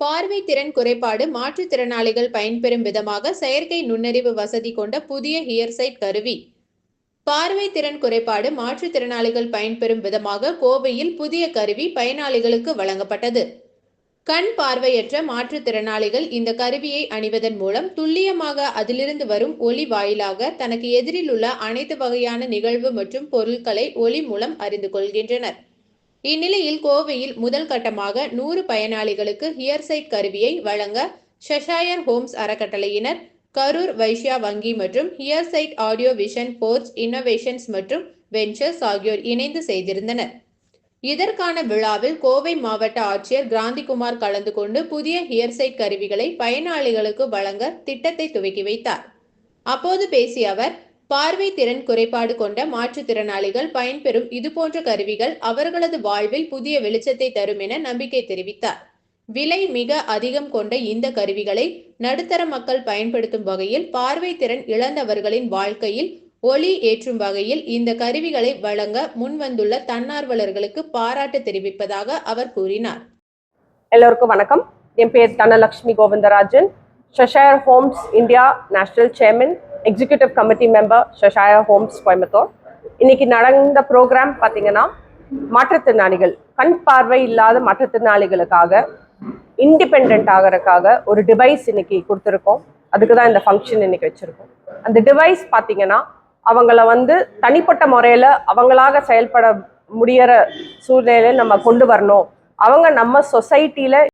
பார்வை திறன் குறைபாடு மாற்றுத்திறனாளிகள் பயன்பெறும் விதமாக செயற்கை நுண்ணறிவு வசதி கொண்ட புதிய ஹியர்சைட் கருவி. பார்வை திறன் குறைபாடு மாற்றுத்திறனாளிகள் பயன்பெறும் விதமாக கோவையில் புதிய கருவி பயனாளிகளுக்கு வழங்கப்பட்டது. கண் பார்வையற்ற மாற்றுத்திறனாளிகள் இந்த கருவியை அணிவதன் மூலம் துல்லியமாக அதிலிருந்து வரும் ஒளி வாயிலாக தனக்கு எதிரில் உள்ள அனைத்து வகையான நிகழ்வு மற்றும் பொருட்களை ஒளி மூலம் அறிந்து கொள்கின்றனர். இந்நிலையில் கோவையில் முதல் கட்டமாக நூறு பயனாளிகளுக்கு ஹியர்சைட் கருவியை வழங்க ஷஷாயர் ஹோம்ஸ் அறக்கட்டளையினர் கரூர் வைஷ்யா வங்கி மற்றும் Hearsight audio vision ports innovations மற்றும் வெஞ்சர்ஸ் ஆகியோர் இணைந்து செய்திருந்தனர். இதற்கான விழாவில் கோவை மாவட்ட ஆட்சியர் கிராந்திகுமார் கலந்து கொண்டு புதிய ஹியர்சைட் கருவிகளை பயனாளிகளுக்கு வழங்க திட்டத்தை துவக்கி வைத்தார். அப்போது பேசிய அவர் பார்வை திறன் குறைபாடு கொண்ட மாற்றுத்திறனாளிகள் பயன்பெறும் இதுபோன்ற கருவிகள் அவர்களது வாழ்வில் புதிய வெளிச்சத்தை தரும் என நம்பிக்கை தெரிவித்தார். விலை மிக அதிகம் கொண்ட இந்த கருவிகளை நடுத்தர மக்கள் பயன்படுத்தும் வகையில் பார்வை திறன் இழந்தவர்களின் வாழ்க்கையில் ஒளி ஏற்றும் வகையில் இந்த கருவிகளை வழங்க முன்வந்துள்ள தன்னார்வலர்களுக்கு பாராட்டு தெரிவிப்பதாக அவர் கூறினார். எல்லோருக்கும் வணக்கம். என் பேர் Dhanalakshmi Govindarajan. Cheshire Homes India national chairman executive committee member Cheshire Homes Coimbatore இன்னைக்கு நடந்த ப்ரோக்ராம் பார்த்தீங்கன்னா மாற்றுத்திறனாளிகள் கண் பார்வை இல்லாத மாற்றுத்திறனாளிகளுக்காக இண்டிபெண்ட் ஆகிறதுக்காக ஒரு டிவைஸ் இன்னைக்கு கொடுத்துருக்கோம். அதுக்கு தான் இந்த ஃபங்க்ஷன் இன்னைக்கு வச்சுருக்கோம். அந்த டிவைஸ் பார்த்தீங்கன்னா அவங்கள வந்து தனிப்பட்ட முறையில் அவங்களாக செயல்பட முடியற சூழ்நிலையில நம்ம கொண்டு வரணும். அவங்க நம்ம சொசைட்டியில்